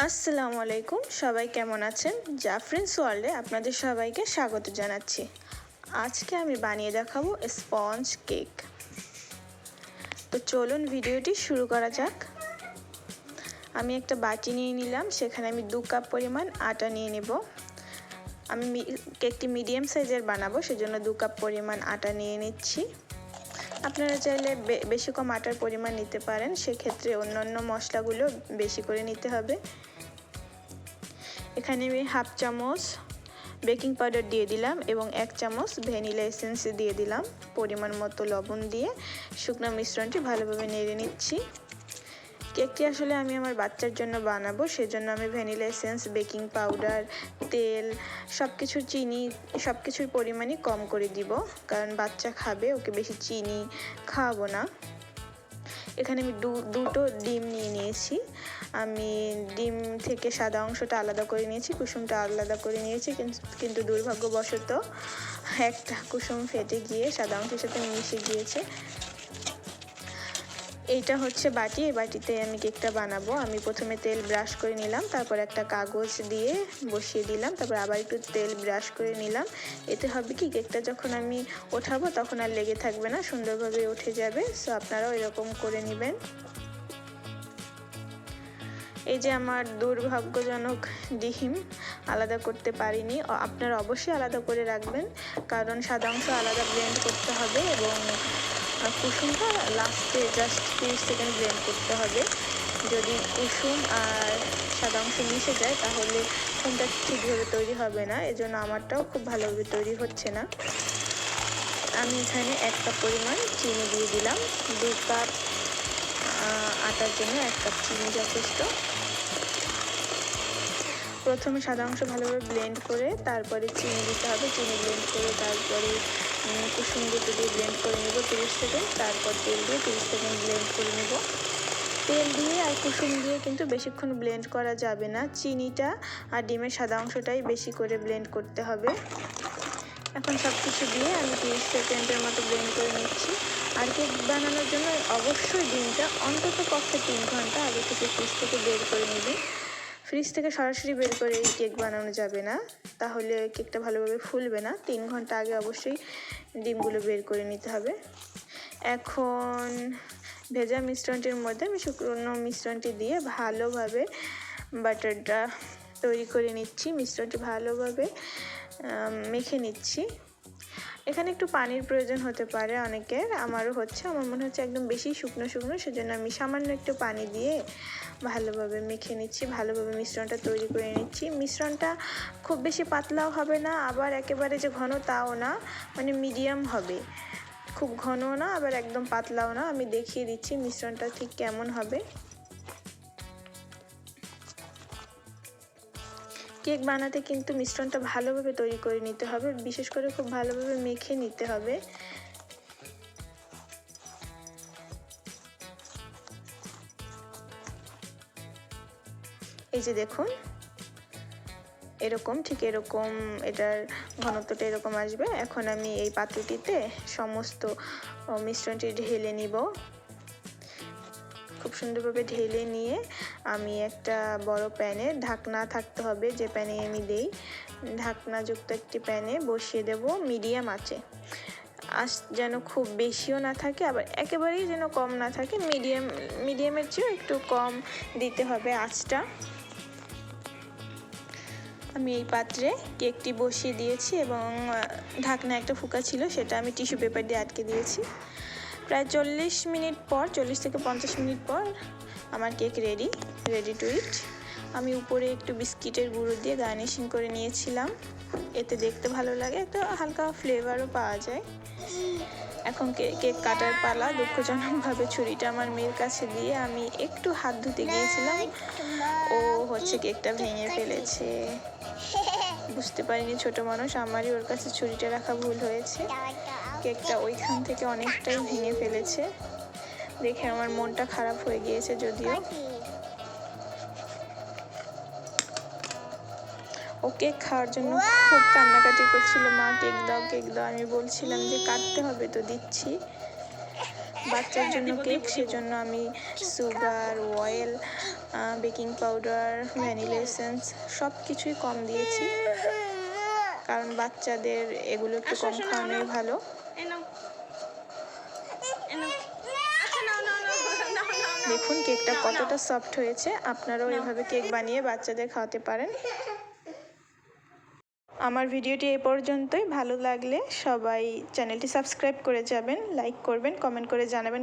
আসসালামু আলাইকুম। সবাই কেমন আছেন? জাফরিন্স ওয়ার্ল্ডে আপনাদের সবাইকে স্বাগত জানাচ্ছি। আজকে আমি বানিয়ে দেখাবো স্পঞ্জ কেক। তো চলুন ভিডিওটি শুরু করা যাক। আমি একটা বাটি নিয়ে নিলাম, সেখানে আমি দু কাপ পরিমাণ আটা নিয়ে নেব। আমি কেকটি মিডিয়াম সাইজের বানাবো, সেজন্য দু কাপ পরিমাণ আটা নিয়ে নিচ্ছি। আপনারা চাইলে বেশি কম আটার পরিমাণ নিতে পারেন। সেক্ষেত্রে অন্য অন্য মশলাগুলো বেশি করে নিতে হবে। এখানে আমি হাফ চামচ বেকিং পাউডার দিয়ে দিলাম এবং এক চামচ ভ্যানিলা এসেন্স দিয়ে দিলাম। পরিমাণ মতো লবণ দিয়ে শুকনো মিশ্রণটি ভালোভাবে নেড়ে নিচ্ছি। কেকটি আসলে আমি আমার বাচ্চার জন্য বানাবো। সেজন্য আমি ভ্যানিলা এসেন্স, বেকিং পাউডার, তেল সব কিছুর চিনি সব কিছুর পরিমাণই কম করে দিব। কারণ বাচ্চা খাবে, ওকে বেশি চিনি খাওয়াবো না। এখানে আমি দুটো ডিম নিয়ে নিয়েছি। আমি ডিম থেকে সাদা অংশটা আলাদা করে নিয়েছি, কুসুমটা আলাদা করে নিয়েছি কিন্তু দুর্ভাগ্যবশত একটা কুসুম ফেটে গিয়ে সাদা অংশের সাথে মিশে গিয়েছে। এইটা হচ্ছে বাটি, এই বাটিতে আমি কেকটা বানাবো। আমি প্রথমে তেল ব্রাশ করে নিলাম, তারপর একটা কাগজ দিয়ে বসিয়ে দিলাম, তারপর আবার একটু তেল ব্রাশ করে নিলাম। এতে হবে কি, কেকটা যখন আমি ওঠাবো তখন আর লেগে থাকবে না, সুন্দরভাবে উঠে যাবে। সো আপনারাও এরকম করে নেবেন। এই যে আমার দুর্ভাগ্যজনক ডিম, আলাদা করতে পারিনি। আপনারা অবশ্যই আলাদা করে রাখবেন, কারণ সাদা অংশ আলাদা ব্লেন্ড করতে হবে এবং কুসুমটা লাস্টে জাস্ট তিরিশ সেকেন্ড ব্লেন্ড করতে হবে। যদি কুসুম আর সাদা অংশ মিশে যায়, তাহলে ফোনটা ঠিকভাবে তৈরি হবে না। এজন্য আমারটাও খুব ভালোভাবে তৈরি হচ্ছে না। আমি এখানে এক কাপ পরিমাণ চিনি দিয়ে দিলাম। দু কাপ আটার জন্য এক কাপ চিনি যথেষ্ট। প্রথমে সাদা অংশ ভালোভাবে ব্লেন্ড করে তারপরে চিনি দিতে হবে। চিনি ব্লেন্ড করে তারপরে কুসুম দুটো দিয়ে ব্লেন্ড করে নেব তিরিশ সেকেন্ড তারপর তেল দিয়ে তিরিশ সেকেন্ড ব্লেন্ড করে নেব। তেল দিয়ে আর কুসুম দিয়ে কিন্তু বেশিক্ষণ ব্লেন্ড করা যাবে না। চিনিটা আর ডিমের সাদা অংশটাই বেশি করে ব্লেন্ড করতে হবে। এখন সব কিছু দিয়ে আমি তিরিশ সেকেন্ডের মতো ব্লেন্ড করে নিচ্ছি। আর কেক বানানোর জন্য অবশ্যই ডিমটা অন্তত পক্ষে তিন ঘণ্টা আগে থেকে ফ্রিজ থেকে বের করে নেবেন। ফ্রিজ থেকে সরাসরি বের করে এই কেক বানানো যাবে না। তাহলে কেকটা ভালোভাবে ফুলবে না। তিন ঘণ্টা আগে অবশ্যই ডিমগুলো বের করে নিতে হবে। এখন ভেজা মিশ্রণটির মধ্যে আমি শুকনো মিশ্রণটি দিয়ে ভালোভাবে বাটারটা তৈরি করে নিচ্ছি। মিশ্রণটি ভালোভাবে মেখে নিচ্ছি। এখানে একটু পানির প্রয়োজন হতে পারে অনেকের। আমারও হচ্ছে। আমার মনে হচ্ছে একদম বেশি শুকনো শুকনো, সেজন্য আমি সামান্য একটু পানি দিয়ে ভালোভাবে মেখে নিচ্ছি, ভালোভাবে মিশ্রণটা তৈরি করে নিচ্ছি। মিশ্রণটা খুব বেশি পাতলাও হবে না, আবার একেবারে যে ঘন তাও না মানে মিডিয়াম হবে। খুব ঘনও না, আবার একদম পাতলাও না। আমি দেখিয়ে দিচ্ছি মিশ্রণটা ঠিক কেমন হবে। কেক বানাতে কিন্তু মিশ্রণটা ভালোভাবে তৈরি করে নিতে হবে, বিশেষ করে খুব ভালোভাবে মেখে নিতে হবে। এই যে দেখুন, এরকম, ঠিক এরকম এটার ঘনত্বটা এরকম আসবে। এখন আমি এই পাত্রটিতে সমস্ত মিশ্রণটি ঢেলে নিব। খুব সুন্দরভাবে ঢেলে নিয়ে আমি একটা বড় প্যানে ঢাকনা থাকতে হবে, যে প্যানে আমি দেই। ঢাকনাযুক্ত একটি প্যানে বসিয়ে দেব মিডিয়াম আছে আঁচ যেন খুব বেশিও না থাকে, আবার একেবারেই যেন কম না থাকে, মিডিয়াম, মিডিয়ামের চেয়েও একটু কম দিতে হবে আঁচটা। আমি এই পাত্রে কেকটি বসিয়ে দিয়েছি এবং ঢাকনা একটা ফুকা ছিল, সেটা আমি টিস্যু পেপার দিয়ে আটকে দিয়েছি। প্রায় চল্লিশ মিনিট পর, চল্লিশ থেকে পঞ্চাশ মিনিট পর আমার cake ready ready to eat. আমি উপরে একটু বিস্কিটের গুঁড়ো দিয়ে গার্নিশিং করে নিয়েছিলাম। এতে দেখতে ভালো লাগে, একটা হালকা ফ্লেভারও পাওয়া যায়। এখন কেক কাটার পালা, দুঃখজনকভাবে ছুরিটা আমার মেয়ের কাছে দিয়ে আমি একটু হাত ধুতে গিয়েছিলাম। ও হচ্ছে কেকটা ভেঙে ফেলেছে। বুঝতে পারিনি ছোট মানুষ, আমারই ওর কাছে ছুরিটা রাখা ভুল হয়েছে। কেকটা ওইখান থেকে অনেকটাই ভেঙে ফেলেছে। দেখে আমার মনটা খারাপ হয়ে গিয়েছে যদিও। ও কেক খাওয়ার জন্য খুব কান্নাকাটি করছিল। মা, কেক দাও কেক দাও। আমি বলছিলাম যে কাটতে হবে তো দিচ্ছি। বাচ্চার জন্য কেক, সেজন্য আমি sugar, oil baking powder, vanilla essence সব কিছুই কম দিয়েছি। কারণ বাচ্চাদের এগুলো একটু কম খাওয়ানোই ভালো। দেখুন কেকটা কতটা সফট হয়েছে। আপনারাও এভাবে কেক বানিয়ে বাচ্চাদের খাওয়াতে পারেন। আমার ভিডিওটি এ পর্যন্তই। ভালো লাগলে সবাই চ্যানেলটি সাবস্ক্রাইব করে যাবেন, লাইক করবেন, কমেন্ট করে জানাবেন